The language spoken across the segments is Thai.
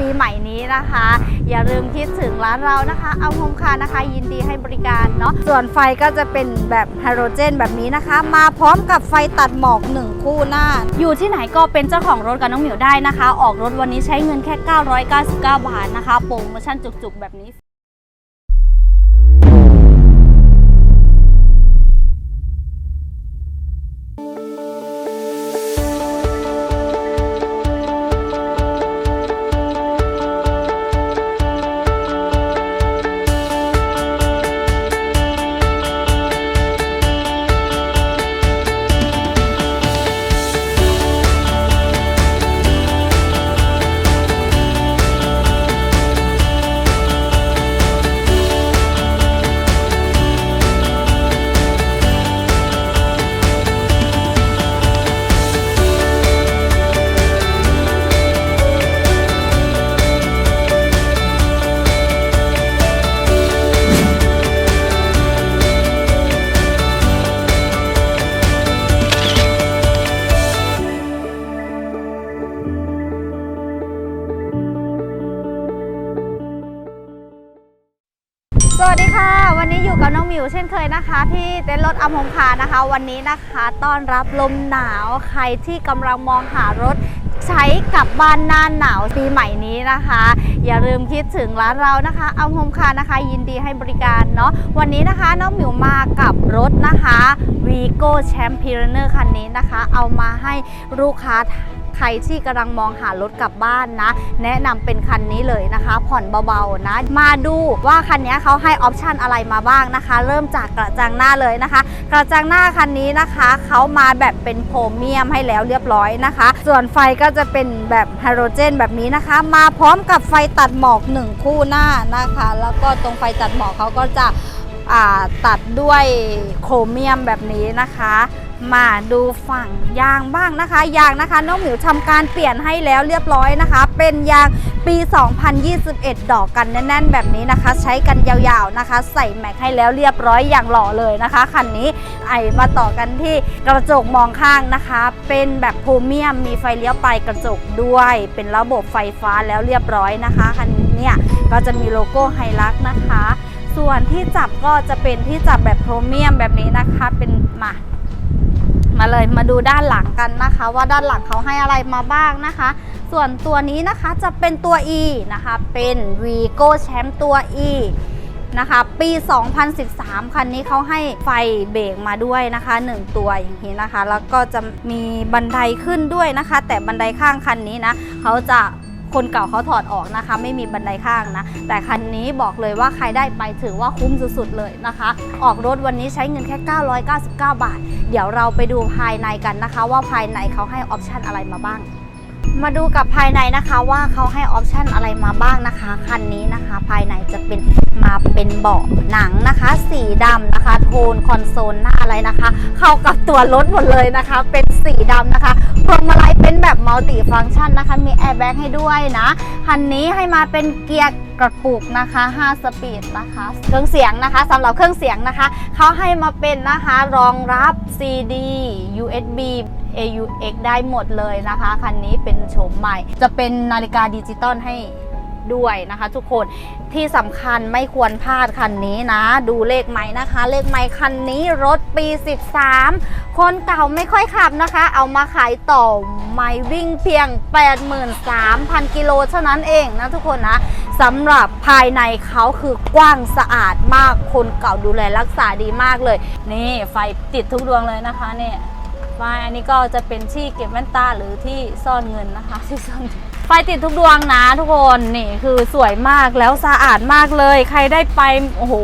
ปีใหม่นี้นะคะ อย่าลืมคิดถึงร้านเรานะคะ เอาโฮมคานะคะ ยินดีให้บริการเนาะส่วนไฟก็จะเป็นแบบไฮโดรเจนแบบนี้นะคะ มาพร้อมกับไฟตัดหมอกหนึ่งคู่หน้า อยู่ที่ไหนก็เป็นเจ้าของรถกับน้องหมิวได้นะคะ ออกรถวันนี้ใช้เงินแค่ 999 บาทนะคะ โปรโมชั่นจุกๆ แบบนี้ ค่ะ วันนี้อยู่กับน้องมิวเช่นเคยนะคะ ที่เต็นท์รถอัมพงคานะคะ วันนี้นะคะต้อนรับลมหนาวใครที่กำลังมองหารถใช้กลับบ้านหน้าหนาวปีใหม่นี้นะคะ อย่าลืมคิดถึงร้านเรานะคะอัมพงคานะคะ ยินดีให้บริการเนาะวันนี้นะคะน้องมิวมากับรถนะคะ Vigo Champ p i r e n e r คันนี้นะคะ เอามาให้ลูกค้า ใครที่กำลังมองหารถกลับบ้านนะ แนะนำเป็นคันนี้เลยนะคะ ผ่อนเบาๆนะ มาดูว่าคันนี้เขาให้ออปชันอะไรมาบ้างนะคะ เริ่มจากกระจังหน้าเลยนะคะ กระจังหน้าคันนี้นะคะเขามาแบบเป็นโพรเมียมให้แล้วเรียบร้อยนะคะ ส่วนไฟก็จะเป็นแบบไฮโดรเจนแบบนี้นะคะ มาพร้อมกับไฟตัดหมอกหนึ่งคู่หน้านะคะ แล้วก็ตรงไฟตัดหมอกเขาก็จะตัดด้วยโครเมียมแบบนี้นะคะ มาดูฝั่งยางบ้างนะคะ ยางนะคะน้องหมิวทำการเปลี่ยนให้แล้วเรียบร้อยนะคะ เป็นยางปี 2021 ดอกกันแน่นๆ แบบนี้นะคะ ใช้กันยาวๆนะคะ ใส่แม็กให้แล้วเรียบร้อยอย่างหล่อเลยนะคะคันนี้ไอมาต่อกันที่กระจกมองข้างนะคะ เป็นแบบโพรเมียมมีไฟเลี้ยวไปกระจกด้วย เป็นระบบไฟฟ้าแล้วเรียบร้อยนะคะคันนี้เนี่ยก็จะมีโลโก้ไฮลักนะคะ ส่วนที่จับก็จะเป็นที่จับแบบโพรเมียมแบบนี้นะคะเป็นมา มาเลยมาดูด้านหลังกันนะคะ ว่าด้านหลังเขาให้อะไรมาบ้างนะคะ ส่วนตัวนี้นะคะจะเป็นตัว E นะคะเป็น Vigo Champ ตัว E นะคะปี 2013 คันนี้เขาให้ไฟเบรกมาด้วยนะคะ 1 ตัวอย่างนี้นะคะ แล้วก็จะมีบันไดขึ้นด้วยนะคะ แต่บันไดข้างคันนี้นะเขาจะ คนเก่าเขาถอดออกนะคะ ไม่มีบันไดข้างนะ แต่คันนี้บอกเลยว่าใครได้ไปถือว่าคุ้มสุดๆเลยนะคะ ออกรถวันนี้ใช้เงินแค่ 999 บาท เดี๋ยวเราไปดูภายในกันนะคะ ว่าภายในเขาให้ออปชันอะไรมาบ้างมาดูกับภายในนะคะว่าเขาให้ออปชันอะไรมาบ้างนะคะ คันนี้นะคะ ภายในจะเป็น มาเป็นเบาะหนังนะคะ สีดำนะคะ โทนคอนโซลหน้าอะไรนะคะ เข้ากับตัวรถหมดเลยนะคะ เป็นสีดำนะคะพวงมาลัยเป็นแบบมัลติฟัง c t ชันนะคะ มีแอร์แบ็กให้ด้วยนะคันนี้ให้มาเป็นเกียร์กระปุกนะคะ 5 สปีดนะคะ เครื่องเสียงนะคะสำหรับเครื่องเสียงนะคะ เขาให้มาเป็นนะคะรองรับ CD USB AUX ได้หมดเลยนะคะ คันนี้เป็นโฉมใหม่ จะเป็นนาฬิกาดิจิตอลให้ ด้วยนะคะ ทุกคนที่สำคัญไม่ควรพลาดคันนี้นะ ดูเลขไม้นะคะ เลขไม้คันนี้รถปี 13 คนเก่าไม่ค่อยขับนะคะ เอามาขายต่อไม่วิ่งเพียง 83,000 กิโลเท่านั้นเองนะทุกคนนะสำหรับภายในเขาคือกว้างสะอาดมากคนเก่าดูแลรักษาดีมากเลย นี่ไฟติดทุกดวงเลยนะคะเนี่ยไฟอันนี้ก็จะเป็นที่เก็บแว่นตาหรือที่ซ่อนเงินนะคะที่ซ่อน ไฟติดทุกดวงนะทุกคนนี่คือสวยมากแล้วสะอาดมากเลย ใครได้ไปโอ้โห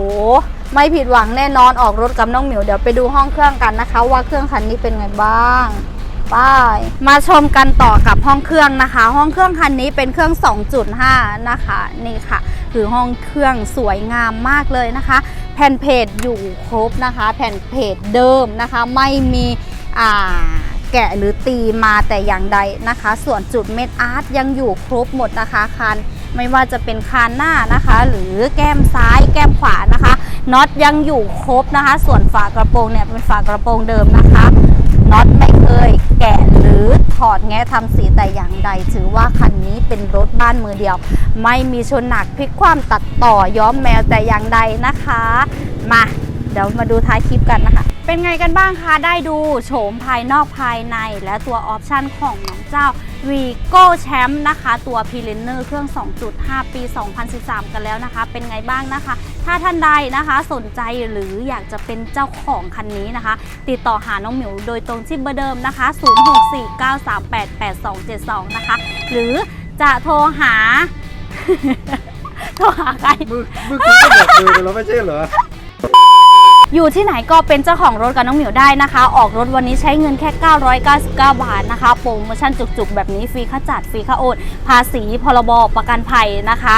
ไม่ผิดหวังแน่นอนออกรถกับน้องหมิวเดี๋ยวไปดูห้องเครื่องกันนะคะ ว่าเครื่องคันนี้เป็นไงบ้างไป้ายมาชมกันต่อกับห้องเครื่องนะคะ ห้องเครื่องคันนี้เป็นเครื่อง 2.5 นะคะนี่ค่ะ คือห้องเครื่องสวยงามมากเลยนะคะ แผ่นเพจอยู่ครบนะคะ แผ่นเพจเดิมนะคะ ไม่มีอ่า แกะหรือตีมาแต่อย่างใดนะคะ ส่วนจุดเม็ดอาร์ตยังอยู่ครบหมดนะคะคันไม่ว่าจะเป็นคานหน้านะคะ หรือแก้มซ้ายแก้มขวานะคะน็อตยังอยู่ครบนะคะ ส่วนฝากระโปรงเนี่ยเป็นฝากระโปรงเดิมนะคะน็อตไม่เคยแกะหรือถอดแงะทำสีแต่อย่างใด ถือว่าคันนี้เป็นรถบ้านมือเดียว ไม่มีชนหนักพลิกความตัดต่อย้อมแมวแต่อย่างใดนะคะ มา เดี๋ยวมาดูท้ายคลิปกันนะคะ เป็นไงกันบ้างคะ ได้ดูโฉมภายนอกภายในและตัวออปชันของน้องเจ้า v i g o Champ นะคะ ตัว p r e l e n e r เครื่อง 2.5 ปี 2013 กันแล้วนะคะ เป็นไงบ้างนะคะ ถ้าท่านใดนะคะสนใจหรืออยากจะเป็นเจ้าของคันนี้นะคะ ติดต่อหาน้องหมิวโดยตรงที่เบอร์เดิมนะคะ 0649388272 นะคะ หรือจะโทรหา โทรหาใคร มือมือคุณก็บอกมือไปแล้วไม่ใช่เหรอ อยู่ที่ไหนก็เป็นเจ้าของรถกับน้องหมิวได้นะคะ ออกรถวันนี้ใช้เงินแค่ 999 บาทนะคะ โปรโมชั่นจุกๆ แบบนี้ฟรีค่าจัดฟรีค่าโอนภาษีพรบประกันภัยนะคะ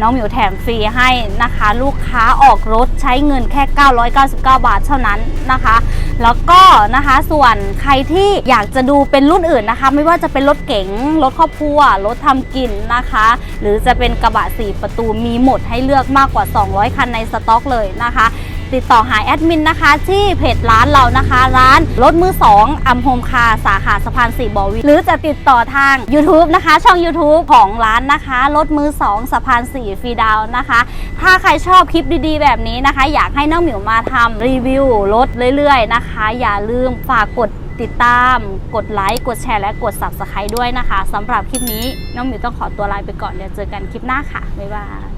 น้องหมิวแถมฟรีให้นะคะ ลูกค้าออกรถใช้เงินแค่ 999 บาทเท่านั้นนะคะ แล้วก็นะคะส่วนใครที่อยากจะดูเป็นรุ่นอื่นนะคะ ไม่ว่าจะเป็นรถเก๋งรถครอบครัวรถทำกินนะคะ หรือจะเป็นกระบะสี่ประตูมีหมดให้เลือกมากกว่า 200 คันในสต็อกเลยนะคะ ติดต่อหาแอดมินนะคะ ที่เพจร้านเรานะคะ ร้านรถมือ 2อัมโฮมคาสาขาสะพานสีบอวิหรือจะติดต่อทาง YouTube นะคะ ช่อง YouTube ของร้านนะคะรถมือ 2สะพาน4ฟรีดาวน์นะคะ ถ้าใครชอบคลิปดีๆ แบบนี้นะคะ อยากให้น้องหมิวมาทำรีวิวรถเรื่อยๆนะคะ อย่าลืมฝากกดติดตาม กดไลค์ กดแชร์ และกด Subscribe ด้วยนะคะสำหรับคลิปนี้ น้องหมิวต้องขอตัวลาไปก่อน เดี๋ยวเจอกันคลิปหน้าค่ะ บ๊ายบาย